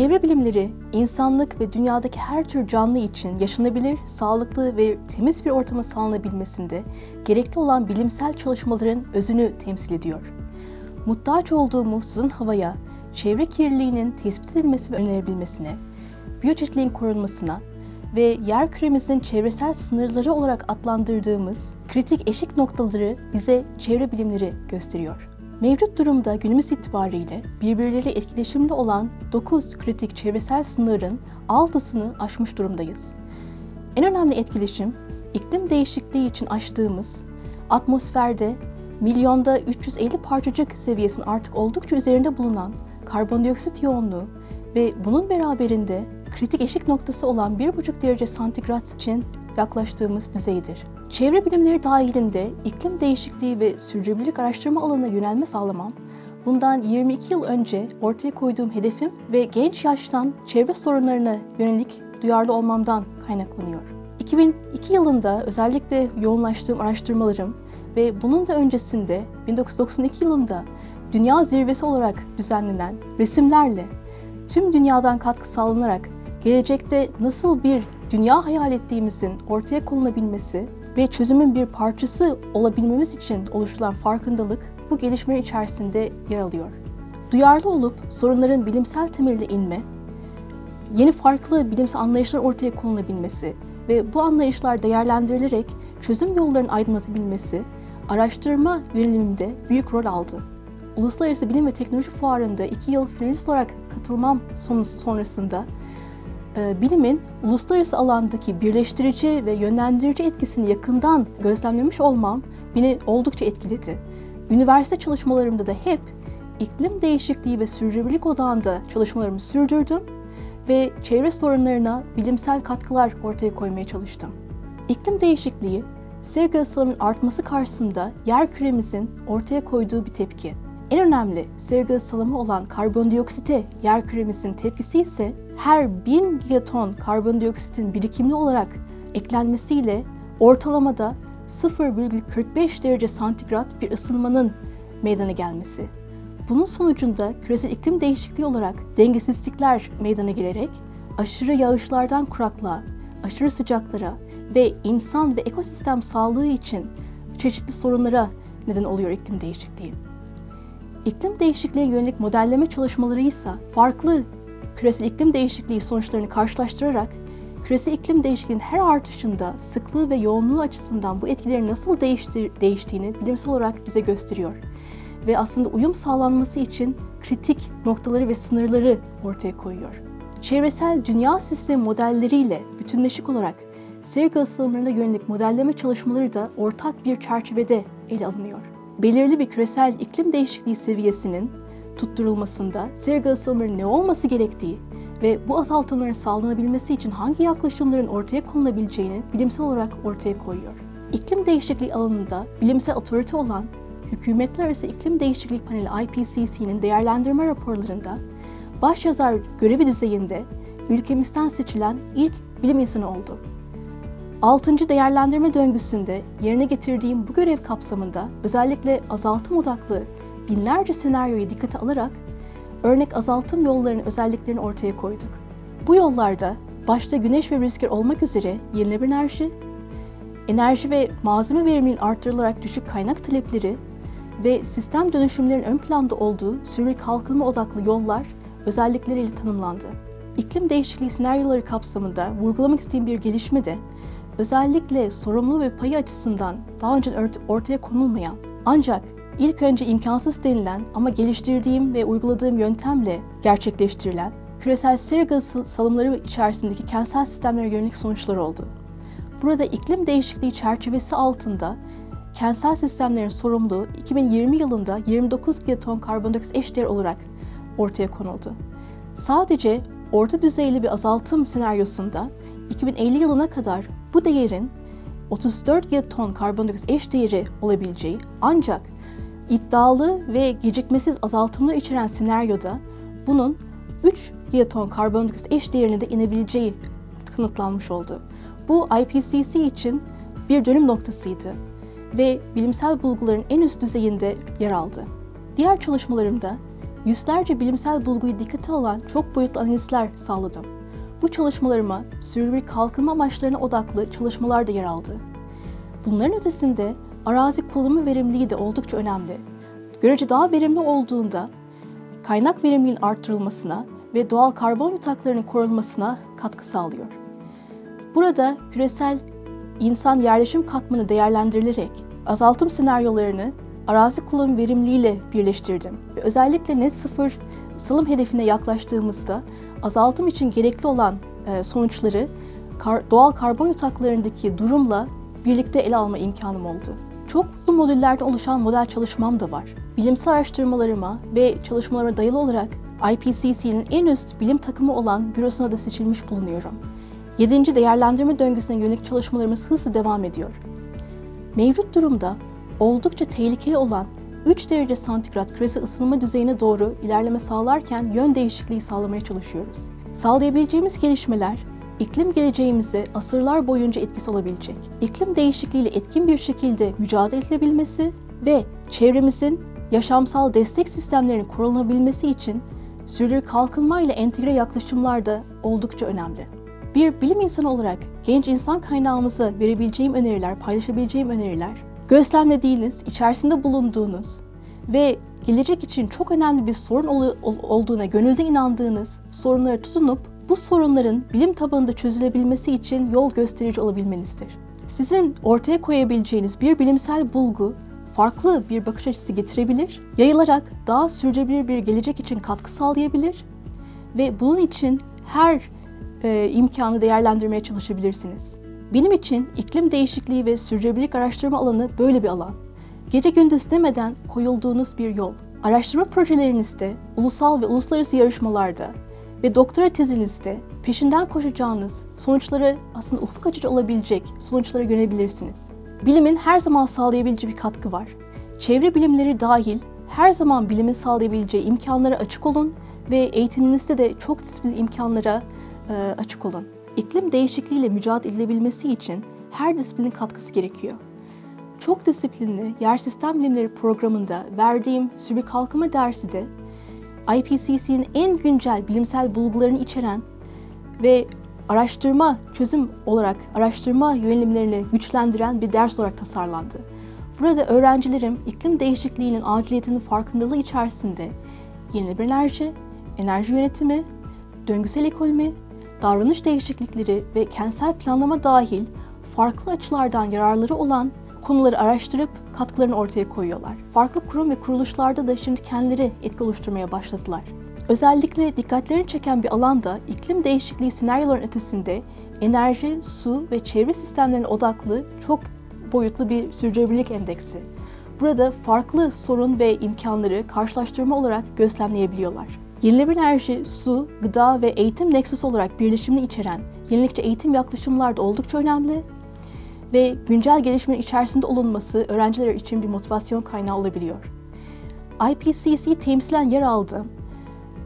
Çevre bilimleri, insanlık ve dünyadaki her tür canlı için yaşanabilir, sağlıklı ve temiz bir ortamın sağlanabilmesinde gerekli olan bilimsel çalışmaların özünü temsil ediyor. Muhtaç olduğumuz sızın havaya, çevre kirliliğinin tespit edilmesi ve önlenebilmesine, biyoçeşitliliğin korunmasına ve yer küremizin çevresel sınırları olarak adlandırdığımız kritik eşik noktaları bize çevre bilimleri gösteriyor. Mevcut durumda günümüz itibariyle birbirleriyle etkileşimli olan 9 kritik çevresel sınırın 6'sını aşmış durumdayız. En önemli etkileşim iklim değişikliği için aştığımız atmosferde milyonda 350 parçacık seviyesinin artık oldukça üzerinde bulunan karbondioksit yoğunluğu ve bunun beraberinde kritik eşik noktası olan 1,5 derece santigrat için yaklaştığımız düzeydir. Çevre bilimleri dahilinde iklim değişikliği ve sürdürülebilirlik araştırma alanına yönelme sağlamam, bundan 22 yıl önce ortaya koyduğum hedefim ve genç yaştan çevre sorunlarına yönelik duyarlı olmamdan kaynaklanıyor. 2002 yılında özellikle yoğunlaştığım araştırmalarım ve bunun da öncesinde 1992 yılında dünya zirvesi olarak düzenlenen resimlerle tüm dünyadan katkı sağlanarak gelecekte nasıl bir dünya hayal ettiğimizin ortaya konulabilmesi ve çözümün bir parçası olabilmemiz için oluşturulan farkındalık bu gelişmeler içerisinde yer alıyor. Duyarlı olup sorunların bilimsel temeline inme, yeni farklı bilimsel anlayışlar ortaya konulabilmesi ve bu anlayışlar değerlendirilerek çözüm yollarının aydınlatabilmesi araştırma yöneliminde büyük rol aldı. Uluslararası Bilim ve Teknoloji Fuarı'nda iki yıl finalist olarak katılmam sonrasında bilimin uluslararası alandaki birleştirici ve yönlendirici etkisini yakından gözlemlemiş olmam beni oldukça etkiledi. Üniversite çalışmalarımda da hep iklim değişikliği ve sürdürülebilirlik odağında çalışmalarımı sürdürdüm ve çevre sorunlarına bilimsel katkılar ortaya koymaya çalıştım. İklim değişikliği, sera gazı artması karşısında yer küremizin ortaya koyduğu bir tepki. En önemli sera gazı salımı olan karbondioksite yer küremizin tepkisi ise her 1000 gigaton karbondioksitin birikimli olarak eklenmesiyle ortalamada 0,45 derece santigrat bir ısınmanın meydana gelmesi. Bunun sonucunda küresel iklim değişikliği olarak dengesizlikler meydana gelerek aşırı yağışlardan kuraklığa, aşırı sıcaklara ve insan ve ekosistem sağlığı için çeşitli sorunlara neden oluyor iklim değişikliği. İklim değişikliğe yönelik modelleme çalışmaları ise farklı küresel iklim değişikliği sonuçlarını karşılaştırarak küresel iklim değişikliğinin her artışında sıklığı ve yoğunluğu açısından bu etkilerin nasıl değişti, değiştiğini bilimsel olarak bize gösteriyor. Ve aslında uyum sağlanması için kritik noktaları ve sınırları ortaya koyuyor. Çevresel dünya sistemi modelleriyle bütünleşik olarak sera salımlarına yönelik modelleme çalışmaları da ortak bir çerçevede ele alınıyor. Belirli bir küresel iklim değişikliği seviyesinin tutturulmasında sera gazı salımlarının ne olması gerektiği ve bu azaltımların sağlanabilmesi için hangi yaklaşımların ortaya konulabileceğini bilimsel olarak ortaya koyuyor. İklim değişikliği alanında bilimsel otorite olan Hükümetler Arası İklim Değişikliği Paneli IPCC'nin değerlendirme raporlarında başyazar görevi düzeyinde ülkemizden seçilen ilk bilim insanı oldu. 6. değerlendirme döngüsünde yerine getirdiğim bu görev kapsamında özellikle azaltım odaklı binlerce senaryoyu dikkate alarak örnek azaltım yollarının özelliklerini ortaya koyduk. Bu yollarda başta güneş ve rüzgar olmak üzere yenilenebilir enerji, enerji ve malzeme verimliliğinin arttırılarak düşük kaynak talepleri ve sistem dönüşümlerinin ön planda olduğu sürü kalkınma odaklı yollar özellikleriyle tanımlandı. İklim değişikliği senaryoları kapsamında vurgulamak istediğim bir gelişme de özellikle sorumlu ve payı açısından daha önce ortaya konulmayan ancak ilk önce imkansız denilen ama geliştirdiğim ve uyguladığım yöntemle gerçekleştirilen küresel sera gazı salımları içerisindeki kentsel sistemlere yönelik sonuçlar oldu. Burada iklim değişikliği çerçevesi altında kentsel sistemlerin sorumluluğu 2020 yılında 29 gigaton karbondioksit eşdeğer olarak ortaya konuldu. Sadece orta düzeyli bir azaltım senaryosunda 2050 yılına kadar bu değerin 34 gigaton karbondioksit eşdeğeri olabileceği ancak iddialı ve gecikmesiz azaltımlar içeren senaryoda bunun 3 gigaton karbondioksit eşdeğerine de inebileceği kanıtlanmış oldu. Bu IPCC için bir dönüm noktasıydı ve bilimsel bulguların en üst düzeyinde yer aldı. Diğer çalışmalarımda yüzlerce bilimsel bulguyu dikkate alan çok boyutlu analizler sağladım. Bu çalışmalarıma sürdürülebilir kalkınma amaçlarına odaklı çalışmalar da yer aldı. Bunların ötesinde arazi kullanımı verimliliği de oldukça önemli. Görece daha verimli olduğunda kaynak verimliliğinin arttırılmasına ve doğal karbon yataklarının korunmasına katkı sağlıyor. Burada küresel insan yerleşim katmanı değerlendirilerek azaltım senaryolarını arazi kullanım verimliliğiyle birleştirdim. Ve özellikle net sıfır salım hedefine yaklaştığımızda azaltım için gerekli olan e, sonuçları doğal karbon yataklarındaki durumla birlikte ele alma imkanım oldu. Çok uzun modüllerden oluşan model çalışmam da var. Bilimsel araştırmalarıma ve çalışmalarıma dayalı olarak IPCC'nin en üst bilim takımı olan bürosuna da seçilmiş bulunuyorum. 7. değerlendirme döngüsüne yönelik çalışmalarımız hızlı devam ediyor. Mevcut durumda oldukça tehlikeli olan 3 derece santigrat küresel ısınma düzeyine doğru ilerleme sağlarken yön değişikliği sağlamaya çalışıyoruz. Sağlayabileceğimiz gelişmeler iklim geleceğimize asırlar boyunca etkisi olabilecek. İklim değişikliğiyle etkin bir şekilde mücadele edilebilmesi ve çevremizin yaşamsal destek sistemlerinin korunabilmesi için sürdürülebilir kalkınma ile entegre yaklaşımlar da oldukça önemli. Bir bilim insanı olarak genç insan kaynağımıza verebileceğim öneriler, paylaşabileceğim öneriler, gözlemlediğiniz, içerisinde bulunduğunuz ve gelecek için çok önemli bir sorun ol- olduğuna gönülde inandığınız sorunlara tutunup bu sorunların bilim tabanında çözülebilmesi için yol gösterici olabilmenizdir. Sizin ortaya koyabileceğiniz bir bilimsel bulgu farklı bir bakış açısı getirebilir, yayılarak daha sürdürülebilir bir gelecek için katkı sağlayabilir ve bunun için her e, imkanı değerlendirmeye çalışabilirsiniz. Benim için iklim değişikliği ve sürdürülebilirlik araştırma alanı böyle bir alan. Gece gündüz demeden koyulduğunuz bir yol. Araştırma projelerinizde, ulusal ve uluslararası yarışmalarda ve doktora tezinizde peşinden koşacağınız sonuçları aslında ufuk açıcı olabilecek sonuçlara yönelebilirsiniz. Bilimin her zaman sağlayabileceği bir katkı var. Çevre bilimleri dahil her zaman bilimin sağlayabileceği imkanlara açık olun ve eğitiminizde de çok disiplinli imkanlara e, açık olun. İklim değişikliğiyle mücadele edilebilmesi için her disiplinin katkısı gerekiyor. Çok disiplinli yer sistem bilimleri programında verdiğim sübü kalkınma dersi de IPCC'nin en güncel bilimsel bulgularını içeren ve araştırma çözüm olarak araştırma yönelimlerini güçlendiren bir ders olarak tasarlandı. Burada öğrencilerim iklim değişikliğinin aciliyetinin farkındalığı içerisinde yenilenebilir enerji, enerji yönetimi, döngüsel ekonomi, davranış değişiklikleri ve kentsel planlama dahil farklı açılardan yararları olan konuları araştırıp katkılarını ortaya koyuyorlar. Farklı kurum ve kuruluşlarda da şimdi kendileri etki oluşturmaya başladılar. Özellikle dikkatlerini çeken bir alanda iklim değişikliği senaryoların ötesinde enerji, su ve çevre sistemlerine odaklı çok boyutlu bir sürdürülebilirlik endeksi. Burada farklı sorun ve imkanları karşılaştırma olarak gözlemleyebiliyorlar. Yenilenebilir enerji, su, gıda ve eğitim nexus olarak birleşimini içeren yenilikçi eğitim yaklaşımlar da oldukça önemli ve güncel gelişmenin içerisinde olunması öğrenciler için bir motivasyon kaynağı olabiliyor. IPCC temsilen yer aldığım,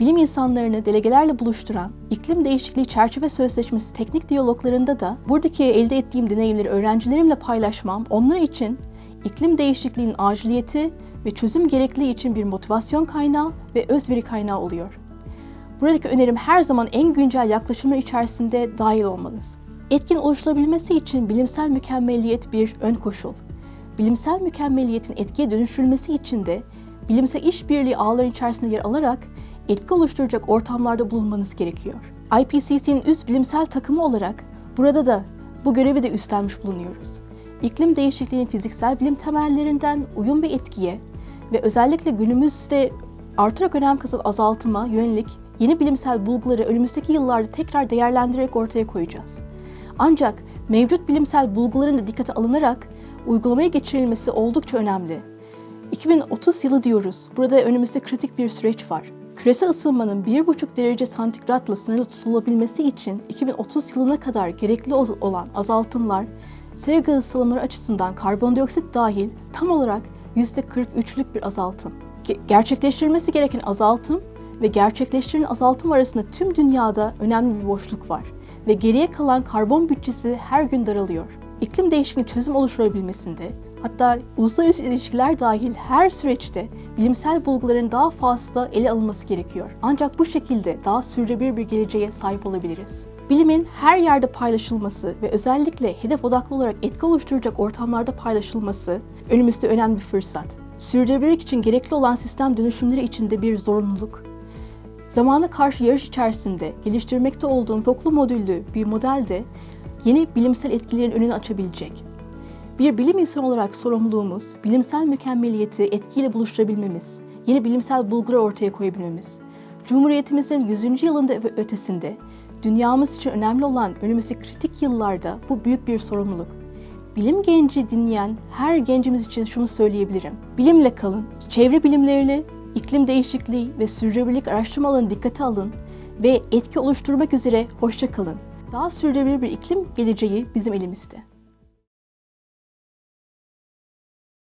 bilim insanlarını delegelerle buluşturan iklim değişikliği çerçeve sözleşmesi teknik diyaloglarında da buradaki elde ettiğim deneyimleri öğrencilerimle paylaşmam onlar için iklim değişikliğinin aciliyeti ve çözüm gerekliliği için bir motivasyon kaynağı ve özveri kaynağı oluyor. Buradaki önerim her zaman en güncel yaklaşımlar içerisinde dahil olmanız. Etkin oluşturabilmesi için bilimsel mükemmelliyet bir ön koşul. Bilimsel mükemmeliyetin etkiye dönüştürülmesi için de bilimsel işbirliği ağların içerisinde yer alarak etki oluşturacak ortamlarda bulunmanız gerekiyor. IPCC'nin üst bilimsel takımı olarak burada da bu görevi de üstlenmiş bulunuyoruz. İklim değişikliğinin fiziksel bilim temellerinden uyum ve etkiye ve özellikle günümüzde artarak önem kazanan azaltıma yönelik yeni bilimsel bulguları önümüzdeki yıllarda tekrar değerlendirerek ortaya koyacağız. Ancak mevcut bilimsel bulguların da dikkate alınarak uygulamaya geçirilmesi oldukça önemli. 2030 yılı diyoruz. Burada önümüzde kritik bir süreç var. Küresel ısınmanın 1,5 derece santigratla sınırlı tutulabilmesi için 2030 yılına kadar gerekli olan azaltımlar sera gazı salımları açısından karbondioksit dahil tam olarak %43'lük bir azaltım. Gerçekleştirilmesi gereken azaltım ve gerçekleştirilen azaltım arasında tüm dünyada önemli bir boşluk var ve geriye kalan karbon bütçesi her gün daralıyor. İklim değişikliği çözüm oluşturabilmesinde Hatta uluslararası ilişkiler dahil her süreçte bilimsel bulguların daha fazla ele alınması gerekiyor. Ancak bu şekilde daha sürdürülebilir bir geleceğe sahip olabiliriz. Bilimin her yerde paylaşılması ve özellikle hedef odaklı olarak etki oluşturacak ortamlarda paylaşılması önümüzde önemli bir fırsat. Sürdürülebilirlik için gerekli olan sistem dönüşümleri içinde bir zorunluluk. Zamana karşı yarış içerisinde geliştirmekte olduğum çoklu modüllü bir model de yeni bilimsel etkilerin önünü açabilecek. Bir bilim insanı olarak sorumluluğumuz, bilimsel mükemmeliyeti etkiyle buluşturabilmemiz, yeni bilimsel bulguları ortaya koyabilmemiz. Cumhuriyetimizin 100. yılında ve ötesinde dünyamız için önemli olan önümüzdeki kritik yıllarda bu büyük bir sorumluluk. Bilim genci dinleyen her gencimiz için şunu söyleyebilirim. Bilimle kalın, çevre bilimlerini, iklim değişikliği ve sürdürülebilirlik araştırmalarını dikkate alın ve etki oluşturmak üzere hoşça kalın. Daha sürdürülebilir bir iklim geleceği bizim elimizde.